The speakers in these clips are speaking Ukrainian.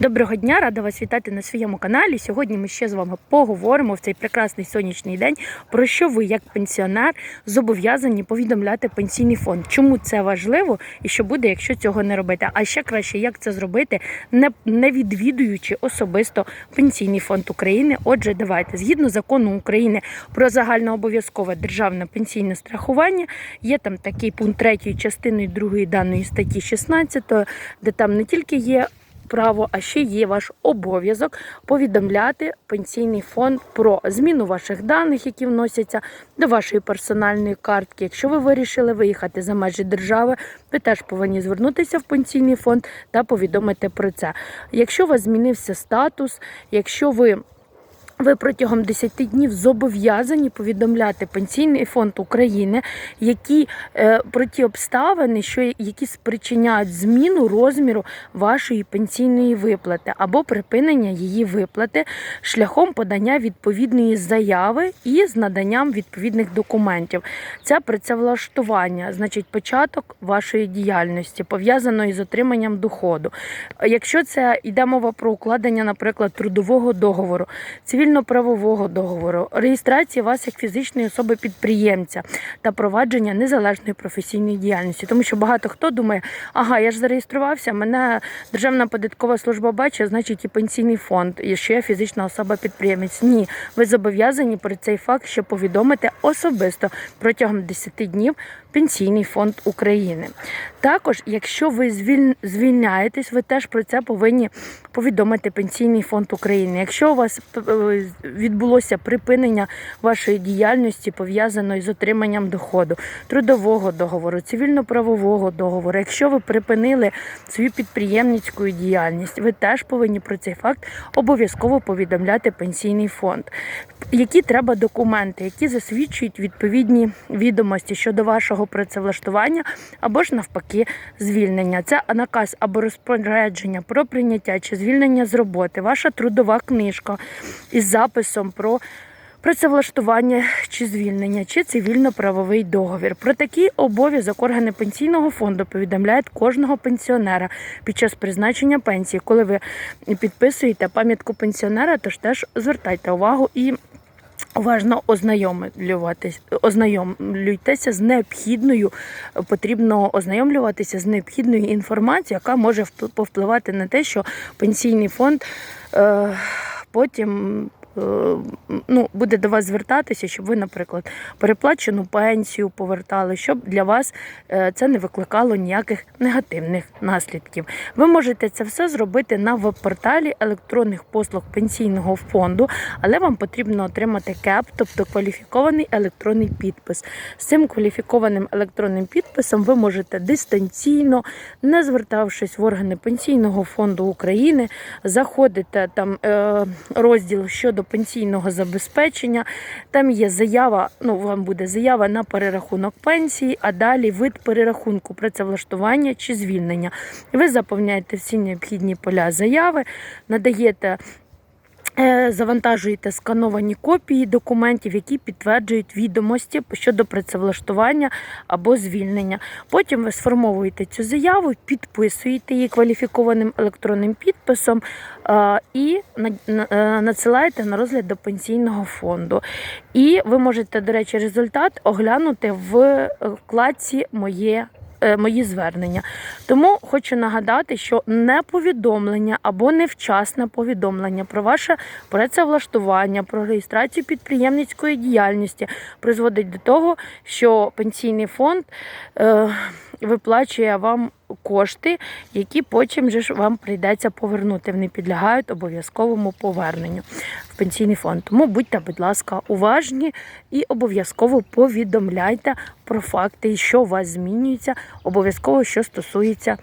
Доброго дня, рада вас вітати на своєму каналі. Сьогодні ми ще з вами поговоримо в цей прекрасний сонячний день про що ви, як пенсіонер, зобов'язані повідомляти пенсійний фонд. Чому це важливо і що буде, якщо цього не робити? А ще краще, як це зробити, не, не відвідуючи особисто пенсійний фонд України. Отже, давайте згідно закону України про загальнообов'язкове державне пенсійне страхування, є там такий пункт 3 частиною 2 даної статті 16, де там не тільки є право, а ще є ваш обов'язок повідомляти пенсійний фонд про зміну ваших даних, які вносяться до вашої персональної картки. Якщо ви вирішили виїхати за межі держави, ви теж повинні звернутися в пенсійний фонд та повідомити про це. Якщо у вас змінився статус, якщо ви ви протягом 10 днів зобов'язані повідомляти пенсійний фонд України, які е, про ті обставини, що які спричиняють зміну розміру вашої пенсійної виплати або припинення її виплати шляхом подання відповідної заяви і з наданням відповідних документів. Це працевлаштування, значить початок вашої діяльності, пов'язаної з отриманням доходу. Якщо це йде мова про укладення, наприклад, трудового договору, цивільно-правового договору, реєстрації вас як фізичної особи підприємця та провадження незалежної професійної діяльності, тому що багато хто думає, ага, я ж зареєструвався, мене Державна податкова служба бачить, значить і пенсійний фонд, і що я фізична особа підприємець. Ні, ви зобов'язані про цей факт ще повідомити особисто протягом 10 днів Пенсійний фонд України. Також, якщо ви звільняєтесь, ви теж про це повинні повідомити Пенсійний фонд України. Якщо у вас е, відбулося припинення вашої діяльності, пов'язаної з отриманням доходу, трудового договору, цивільно-правового договору, якщо ви припинили свою підприємницьку діяльність, ви теж повинні про цей факт обов'язково повідомляти Пенсійний фонд. Які треба документи, які засвідчують відповідні відомості щодо вашого працевлаштування або ж навпаки звільнення. Це наказ або розпорядження про прийняття чи звільнення з роботи, ваша трудова книжка із записом про. Працевлаштування чи звільнення, чи цивільно-правовий договір. Про такий обов'язок органи пенсійного фонду повідомляють кожного пенсіонера під час призначення пенсії. Коли ви підписуєте пам'ятку пенсіонера, тож теж звертайте увагу і уважно ознайомлюйтеся з необхідною, потрібно ознайомлюватися з необхідною інформацією, яка може повпливати на те, що пенсійний фонд е, потім. Е, Ну, буде до вас звертатися, щоб ви, наприклад, переплачену пенсію повертали, щоб для вас е, це не викликало ніяких негативних наслідків. Ви можете це все зробити на веб-порталі електронних послуг пенсійного фонду, але вам потрібно отримати КЕП, тобто кваліфікований електронний підпис. З цим кваліфікованим електронним підписом ви можете дистанційно, не звертавшись в органи пенсійного фонду України, заходите там е, розділ щодо пенсійного забезпечення. Там є заява, ну вам буде заява на перерахунок пенсії, а далі вид перерахунку працевлаштування чи звільнення. Ви заповняєте всі необхідні поля заяви, надаєте. Е, Завантажуєте скановані копії документів, які підтверджують відомості щодо працевлаштування або звільнення. Потім ви сформовуєте цю заяву, підписуєте її кваліфікованим електронним підписом е, і е, надсилаєте на розгляд до пенсійного фонду. І ви можете, до речі, результат оглянути в вкладці Моє. Е, Мої звернення. Тому хочу нагадати, що неповідомлення або невчасне повідомлення про ваше працевлаштування, про реєстрацію підприємницької діяльності призводить до того, що пенсійний фонд е, виплачує вам кошти, які потім же ж вам прийдеться повернути. Вони підлягають обов'язковому поверненню в пенсійний фонд. Тому будьте, будь ласка, уважні і обов'язково повідомляйте про факти, що у вас змінюється, обов'язково що стосується.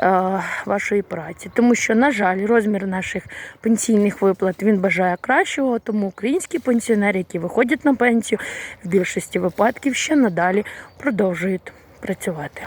е, Вашої праці, тому що, на жаль, розмір наших пенсійних виплат він бажає кращого, тому українські пенсіонери, які виходять на пенсію, в більшості випадків ще надалі продовжують працювати.